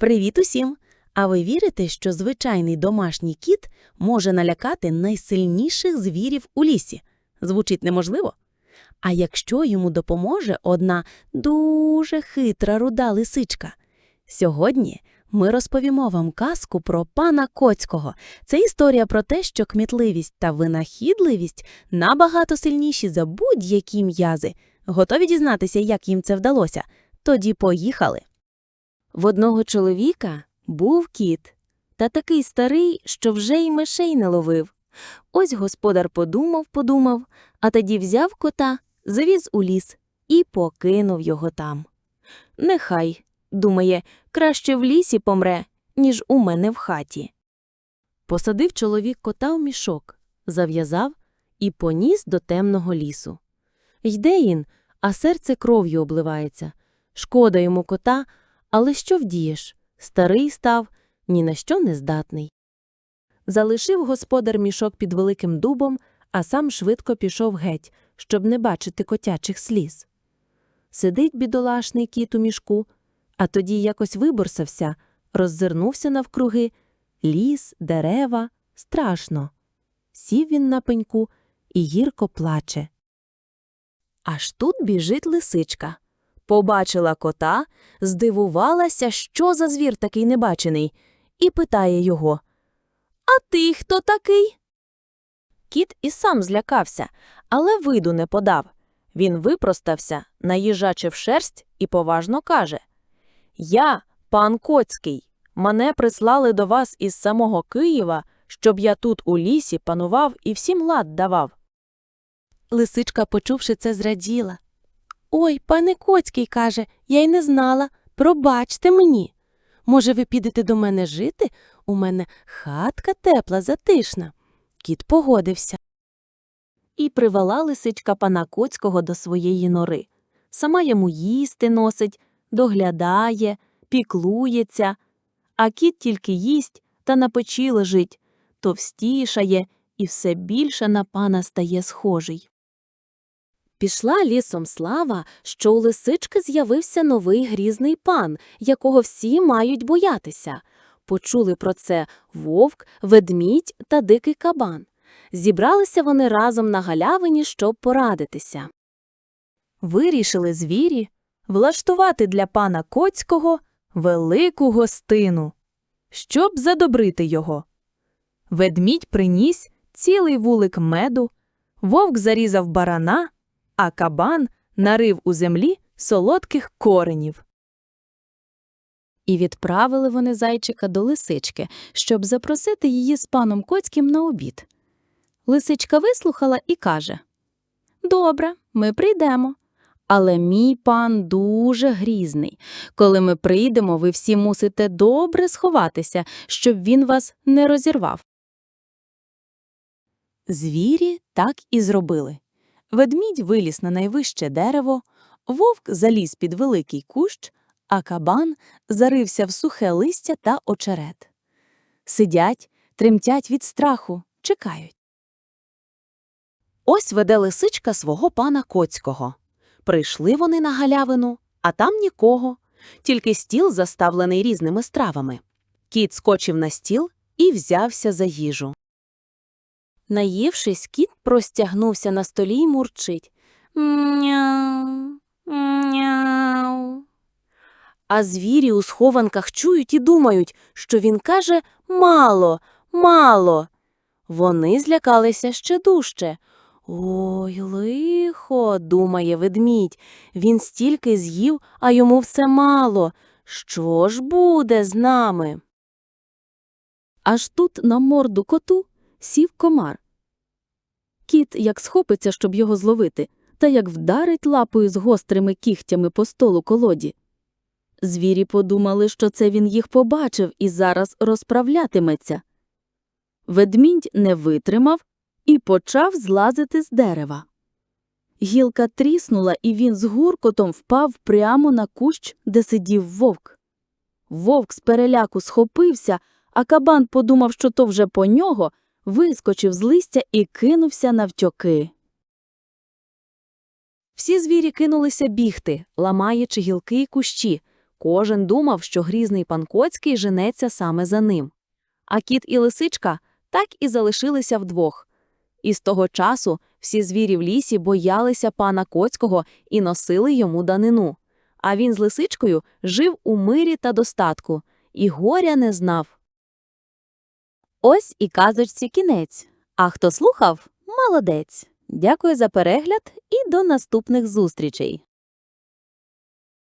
Привіт усім! А ви вірите, що звичайний домашній кіт може налякати найсильніших звірів у лісі? Звучить неможливо? А якщо йому допоможе одна дуже хитра руда лисичка? Сьогодні ми розповімо вам казку про пана Коцького. Це історія про те, що кмітливість та винахідливість набагато сильніші за будь-які м'язи. Готові дізнатися, як їм це вдалося? Тоді поїхали. В одного чоловіка був кіт, та такий старий, що вже й мишей не ловив. Ось господар подумав-подумав, а тоді взяв кота, завіз у ліс і покинув його там. Нехай, думає, краще в лісі помре, ніж у мене в хаті. Посадив чоловік кота в мішок, зав'язав і поніс до темного лісу. Йде він, а серце кров'ю обливається. Шкода йому кота, але що вдієш? Старий став, ні на що не здатний. Залишив господар мішок під великим дубом, а сам швидко пішов геть, щоб не бачити котячих сліз. Сидить бідолашний кіт у мішку, а тоді якось виборсався, роззирнувся навкруги ліс, дерева, страшно. Сів він на пеньку і гірко плаче. Аж тут біжить лисичка. Побачила кота, здивувалася, що за звір такий небачений, і питає його А ти хто такий? Кіт і сам злякався, але виду не подав. Він випростався, наїжачив шерсть і поважно каже Я, пан Коцький, мене прислали до вас із самого Києва, щоб я тут у лісі панував і всім лад давав. Лисичка, почувши це, зраділа. Ой, пане Коцький, каже, я й не знала. Пробачте мені. Може, ви підете до мене жити? У мене хатка тепла, затишна. Кіт погодився. І привела лисичка пана Коцького до своєї нори. Сама йому їсти носить, доглядає, піклується, а кіт тільки їсть та на печі лежить, товстішає і все більше на пана стає схожий. Пішла лісом слава, що у лисички з'явився новий грізний пан, якого всі мають боятися. Почули про це вовк, ведмідь та дикий кабан. Зібралися вони разом на галявині, щоб порадитися. Вирішили звірі влаштувати для пана Коцького велику гостину, щоб задобрити його. Ведмідь приніс цілий вулик меду, вовк зарізав барана а кабан нарив у землі солодких коренів. І відправили вони зайчика до лисички, щоб запросити її з паном Коцьким на обід. Лисичка вислухала і каже Добре, ми прийдемо. Але мій пан дуже грізний. Коли ми прийдемо, ви всі мусите добре сховатися, щоб він вас не розірвав. Звірі так і зробили. Ведмідь виліз на найвище дерево, вовк заліз під великий кущ, а кабан зарився в сухе листя та очерет. Сидять, тремтять від страху, чекають. Ось веде лисичка свого пана Коцького. Прийшли вони на галявину, а там нікого, тільки стіл заставлений різними стравами. Кіт скочив на стіл і взявся за їжу. Наївшись, кіт простягнувся на столі й мурчить. Мяу, мяу. А звірі у схованках чують і думають, що він каже мало, мало. Вони злякалися ще дужче. Ой, лихо, думає ведмідь. Він стільки з'їв, а йому все мало. Що ж буде з нами? Аж тут на морду коту сів комар. Кіт як схопиться, щоб його зловити, та як вдарить лапою з гострими кігтями по столу колоді. Звірі подумали, що це він їх побачив і зараз розправлятиметься. Ведмідь не витримав і почав злазити з дерева. Гілка тріснула, і він з гуркотом впав прямо на кущ, де сидів вовк. Вовк з переляку схопився, а кабан подумав, що то вже по нього, вискочив з листя і кинувся навтьоки. Всі звірі кинулися бігти, ламаючи гілки й кущі. Кожен думав, що грізний пан Коцький женеться саме за ним. А кіт і лисичка так і залишилися вдвох. І з того часу всі звірі в лісі боялися пана Коцького і носили йому данину. А він з лисичкою жив у мирі та достатку, і горя не знав. Ось і казочці кінець. А хто слухав, молодець. Дякую за перегляд і до наступних зустрічей.